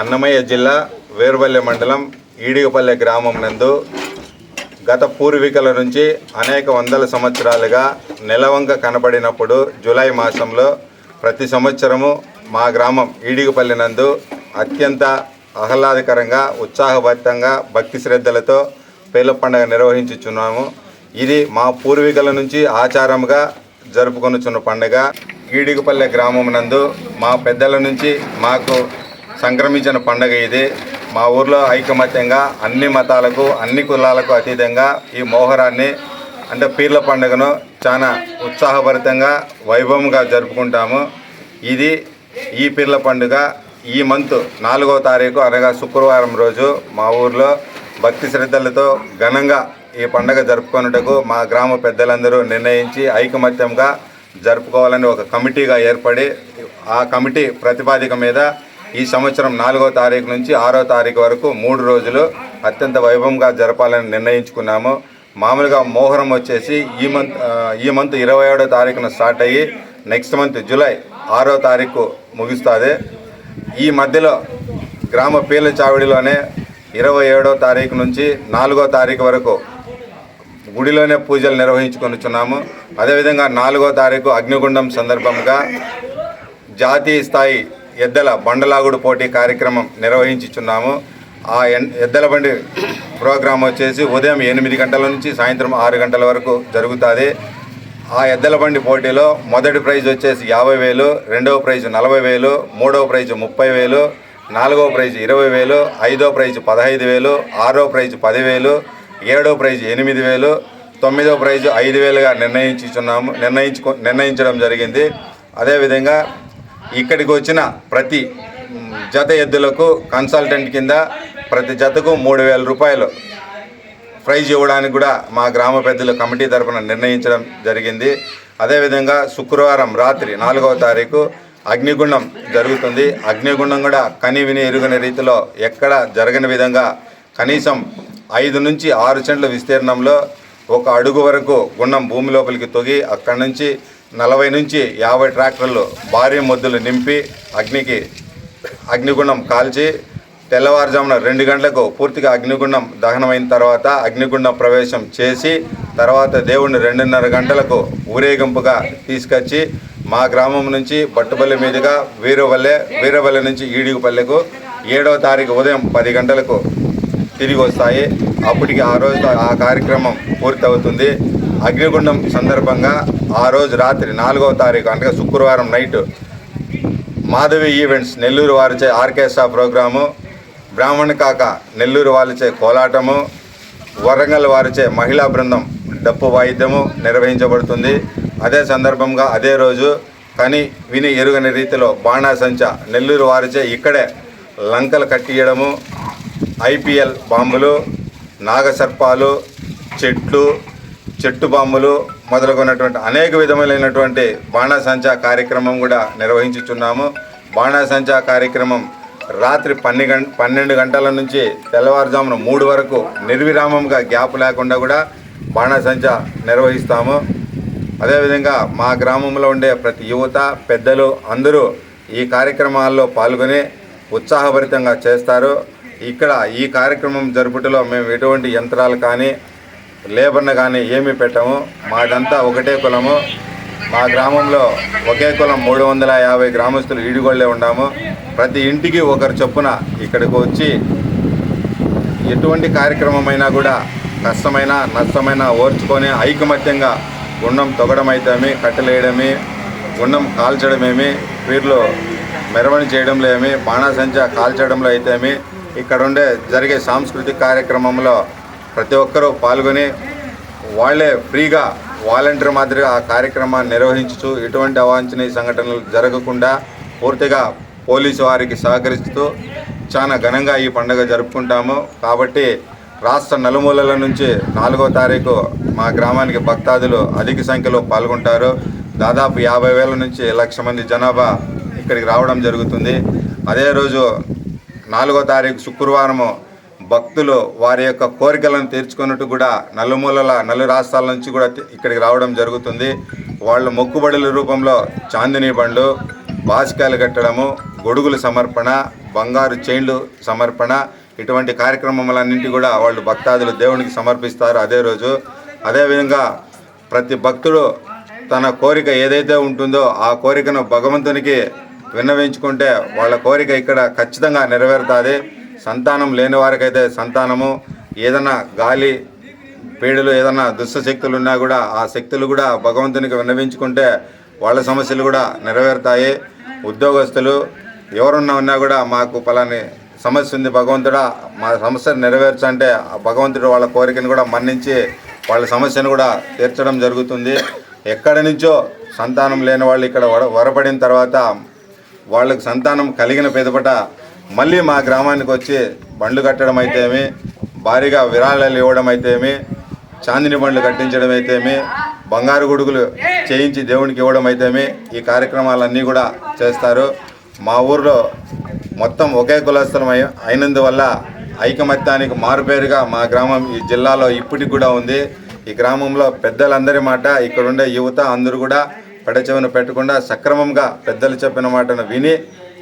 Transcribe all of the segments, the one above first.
అన్నమయ్య జిల్లా వేరుపల్లె మండలం ఈడిగపల్లె గ్రామం నందు గత పూర్వీకుల నుంచి అనేక వందల సంవత్సరాలుగా నెలవంక కనబడినప్పుడు జూలై మాసంలో ప్రతి సంవత్సరము మా గ్రామం ఈడిగపల్లి నందు అత్యంత ఆహ్లాదకరంగా ఉత్సాహభరితంగా భక్తి శ్రద్ధలతో పేల పండుగ నిర్వహించుచున్నాము. ఇది మా పూర్వీకుల నుంచి ఆచారంగా జరుపుకొనుచున్న పండుగ. ఈడిగపల్లె గ్రామం నందు మా పెద్దల నుంచి మాకు సంక్రమించిన పండుగ ఇది. మా ఊర్లో ఐకమత్యంగా అన్ని మతాలకు అన్ని కులాలకు అతీతంగా ఈ మోహరాన్ని అంటే పీర్ల పండుగను చాలా ఉత్సాహభరితంగా వైభవంగా జరుపుకుంటాము. ఇది ఈ పీర్ల పండుగ ఈ మంత్ నాలుగవ తారీఖు అనగా శుక్రవారం రోజు మా ఊర్లో భక్తి శ్రద్ధలతో ఘనంగా ఈ పండుగ జరుపుకొనుటకు మా గ్రామ పెద్దలందరూ నిర్ణయించి ఐకమత్యంగా జరుపుకోవాలని ఒక కమిటీగా ఏర్పడి ఆ కమిటీ ప్రతిపాదిక మీద ఈ సంవత్సరం నాలుగో తారీఖు నుంచి ఆరో తారీఖు వరకు మూడు రోజులు అత్యంత వైభవంగా జరపాలని నిర్ణయించుకున్నాము. మామూలుగా మోహరం వచ్చేసి ఈ మంత్ ఈ మంత్ ఇరవై ఏడో తారీఖున స్టార్ట్ అయ్యి నెక్స్ట్ మంత్ జూలై ఆరో తారీఖు ముగుస్తుంది. ఈ మధ్యలో గ్రామ పీల చావిడిలోనే ఇరవై ఏడో తారీఖు నుంచి నాలుగో తారీఖు వరకు గుడిలోనే పూజలు నిర్వహించుకొనిచున్నాము. అదేవిధంగా నాలుగో తారీఖు అగ్నిగుండం సందర్భంగా జాతీయ స్థాయి ఎద్దల బండలాగుడు పోటీ కార్యక్రమం నిర్వహించుచున్నాము. ఆ ఎన్- ఎద్దల బండి ప్రోగ్రాం వచ్చేసి ఉదయం ఎనిమిది గంటల నుంచి సాయంత్రం ఆరు గంటల వరకు జరుగుతుంది. ఆ ఎద్దల బండి పోటీలో మొదటి ప్రైజ్ వచ్చేసి యాభై వేలు రెండవ ప్రైజ్ నలభై వేలు మూడవ ప్రైజ్ ముప్పై వేలు నాలుగవ ప్రైజ్ ఇరవై వేలు ఐదో ప్రైజ్ పదహైదు వేలు ఆరో ప్రైజ్ పదివేలు ఏడో ప్రైజ్ ఎనిమిది వేలు తొమ్మిదో ప్రైజ్ ఐదు వేలుగా నిర్ణయించుచున్నాము నిర్ణయించుకో నిర్ణయించడం జరిగింది. అదేవిధంగా ఇక్కడికి వచ్చిన ప్రతి జత ఎద్దులకు కన్సల్టెంట్ కింద ప్రతి జతకు మూడు వేల రూపాయలు ప్రైజ్ ఇవ్వడానికి కూడా మా గ్రామ పెద్దలు కమిటీ తరఫున నిర్ణయించడం జరిగింది. అదేవిధంగా శుక్రవారం రాత్రి నాలుగవ తారీఖు అగ్నిగుండం జరుగుతుంది. అగ్నిగుండం కూడా కని విని ఎరుగని రీతిలో ఎక్కడ జరగని విధంగా కనీసం ఐదు నుంచి ఆరు సెంట్ల విస్తీర్ణంలో ఒక అడుగు వరకు గుండం భూమి లోపలికి తొగి అక్కడి నుంచి నలభై నుంచి యాభై ట్రాక్టర్లు భారీ మొద్దులు నింపి అగ్నికి అగ్నిగుండం కాల్చి తెల్లవారుజామున రెండు గంటలకు పూర్తిగా అగ్నిగుండం దహనమైన తర్వాత అగ్నిగుండం ప్రవేశం చేసి తర్వాత దేవుణ్ణి రెండున్నర గంటలకు ఊరేగింపుగా తీసుకొచ్చి మా గ్రామం నుంచి బట్టుపల్లి మీదుగా వీరవల్లె వీరవల్లె నుంచి ఈడిగుపల్లెకు ఏడవ తారీఖు ఉదయం పది గంటలకు తిరిగి వస్తాయి అప్పటికి ఆ రోజు ఆ కార్యక్రమం పూర్తవుతుంది. అగ్నిగుండం సందర్భంగా ఆ రోజు రాత్రి నాలుగవ తారీఖు అనగా శుక్రవారం నైట్ మాధవి ఈవెంట్స్ నెల్లూరు వారిచే ఆర్కెస్ట్రా ప్రోగ్రాము బ్రాహ్మణ కాక నెల్లూరు వారిచే కోలాటము వరంగల్ వారిచే మహిళా బృందం డప్పు వాయిద్యము నిర్వహించబడుతుంది. అదే సందర్భంగా అదే రోజు కని విని ఎరుగని రీతిలో బాణాసంచ నెల్లూరు వారిచే ఇక్కడే లంకలు కట్టియడము ఐపీఎల్ బాంబులు నాగసర్పాలు చెట్లు చెట్టు బాంబులు మొదలుకున్నటువంటి అనేక విధములైనటువంటి బాణాసంచా కార్యక్రమం కూడా నిర్వహించుచున్నాము. బాణాసంచా కార్యక్రమం రాత్రి పన్ని గం పన్నెండు గంటల నుంచి తెల్లవారుజామున మూడు వరకు నిర్విరామంగా గ్యాప్ లేకుండా కూడా బాణాసంచా నిర్వహిస్తాము. అదేవిధంగా మా గ్రామంలో ఉండే ప్రతి యువత పెద్దలు అందరూ ఈ కార్యక్రమాల్లో పాల్గొని ఉత్సాహభరితంగా చేస్తారు. ఇక్కడ ఈ కార్యక్రమం జరుపుటలో మేము ఎటువంటి యంత్రాలు కానీ లేబర్ను కానీ ఏమి పెట్టము. మాదంతా ఒకటే కులము. మా గ్రామంలో ఒకే కులం మూడు వందల యాభై గ్రామస్తులు ఈడుగోళ్ళే ఉన్నాము ప్రతి ఇంటికి ఒకరు చొప్పున ఇక్కడికి వచ్చి ఎటువంటి కార్యక్రమమైనా కూడా కష్టమైన నష్టమైన ఓర్చుకొని ఐకమత్యంగా గుండం తొగడం అయితేమి కట్టెలేయడమే గుండం కాల్చడమేమి వీరిలో మెరవణి చేయడంలో ఏమి బాణాసంచ కాల్చడంలో అయితేమి ఇక్కడ ఉండే జరిగే సాంస్కృతిక కార్యక్రమంలో ప్రతి ఒక్కరూ పాల్గొని వాళ్ళే ఫ్రీగా వాలంటీర్ మాదిరిగా ఆ కార్యక్రమాన్ని నిర్వహించుచు ఎటువంటి అవాంఛనీయ సంఘటనలు జరగకుండా పూర్తిగా పోలీసు వారికి సహకరిస్తూ చాలా ఘనంగా ఈ పండుగ జరుపుకుంటాము. కాబట్టి రాష్ట్ర నలుమూలల నుంచి నాలుగో తారీఖు మా గ్రామానికి భక్తాదులు అధిక సంఖ్యలో పాల్గొంటారు. దాదాపు యాభై వేల నుంచి లక్ష మంది జనాభా ఇక్కడికి రావడం జరుగుతుంది. అదే రోజు నాలుగో తారీఖు శుక్రవారము భక్తులు వారి యొక్క కోరికలను తీర్చుకున్నట్టు కూడా నలుమూలల నలు రాష్ట్రాల నుంచి కూడా ఇక్కడికి రావడం జరుగుతుంది. వాళ్ళు మొక్కుబడుల రూపంలో చాందినీ బండ్లు బాసికాయలు కట్టడము గొడుగులు సమర్పణ బంగారు చైన్లు సమర్పణ ఇటువంటి కార్యక్రమములన్నింటి కూడా వాళ్ళు భక్తాదులు దేవునికి సమర్పిస్తారు అదే రోజు. అదేవిధంగా ప్రతి భక్తుడు తన కోరిక ఏదైతే ఉంటుందో ఆ కోరికను భగవంతునికి విన్నవించుకుంటే వాళ్ళ కోరిక ఇక్కడ ఖచ్చితంగా నెరవేరుతుంది. సంతానం లేని వారికైతే సంతానము. ఏదైనా గాలి పీడలు ఏదైనా దుష్ట శక్తులు ఉన్నా కూడా ఆ శక్తులు కూడా భగవంతునికి విన్నవించుకుంటే వాళ్ళ సమస్యలు కూడా నెరవేరుతాయి. ఉద్యోగస్తులు ఎవరున్నా ఉన్నా కూడా మాకు పలాని సమస్య ఉంది భగవంతుడా మా సమస్యను నెరవేర్చంటే ఆ భగవంతుడు వాళ్ళ కోరికను కూడా మన్నించి వాళ్ళ సమస్యను కూడా తీర్చడం జరుగుతుంది. ఎక్కడి నుంచో సంతానం లేని వాళ్ళు ఇక్కడ వర వరపడిన తర్వాత వాళ్ళకు సంతానం కలిగిన పెదపట మళ్ళీ మా గ్రామానికి వచ్చి బండ్లు కట్టడం అయితేమి భారీగా విరాళాలు ఇవ్వడం అయితేమి చాందిని బండ్లు కట్టించడం అయితేమి బంగారు గొడుగులు చేయించి దేవునికి ఇవ్వడం అయితేమి ఈ కార్యక్రమాలన్నీ కూడా చేస్తారు. మా ఊర్లో మొత్తం ఒకే కులస్థలం అయి అయినందువల్ల ఐకమత్యానికి మారుపేరుగా మా గ్రామం ఈ జిల్లాలో ఇప్పటికి కూడా ఉంది. ఈ గ్రామంలో పెద్దలందరి మాట ఇక్కడ ఉండే యువత అందరూ కూడా పెడచెవిన పెట్టకుండా సక్రమంగా పెద్దలు చెప్పిన మాటను విని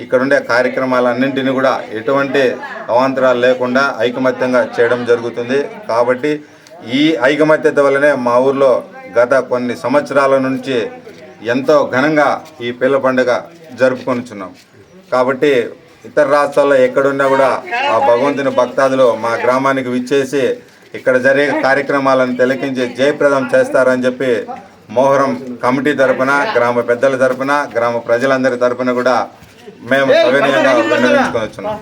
ఇక్కడుండే కార్యక్రమాలన్నింటినీ కూడా ఎటువంటి అవాంతరాలు లేకుండా ఐకమత్యంగా చేయడం జరుగుతుంది. కాబట్టి ఈ ఐకమత్యత వల్లనే మా ఊర్లో గత కొన్ని సంవత్సరాల నుంచి ఎంతో ఘనంగా ఈ పిల్ల పండుగ జరుపుకొనిచున్నాం. కాబట్టి ఇతర రాష్ట్రాల్లో ఎక్కడున్నా కూడా ఆ భగవంతుని భక్తాదులు మా గ్రామానికి విచ్చేసి ఇక్కడ జరిగే కార్యక్రమాలను తిలకించి జయప్రదం చేస్తారని చెప్పి మోహరం కమిటీ తరపున గ్రామ పెద్దల తరపున గ్రామ ప్రజలందరి తరపున కూడా మేము సవినయంగా విన్నవించుకొని వచ్చున్నాం.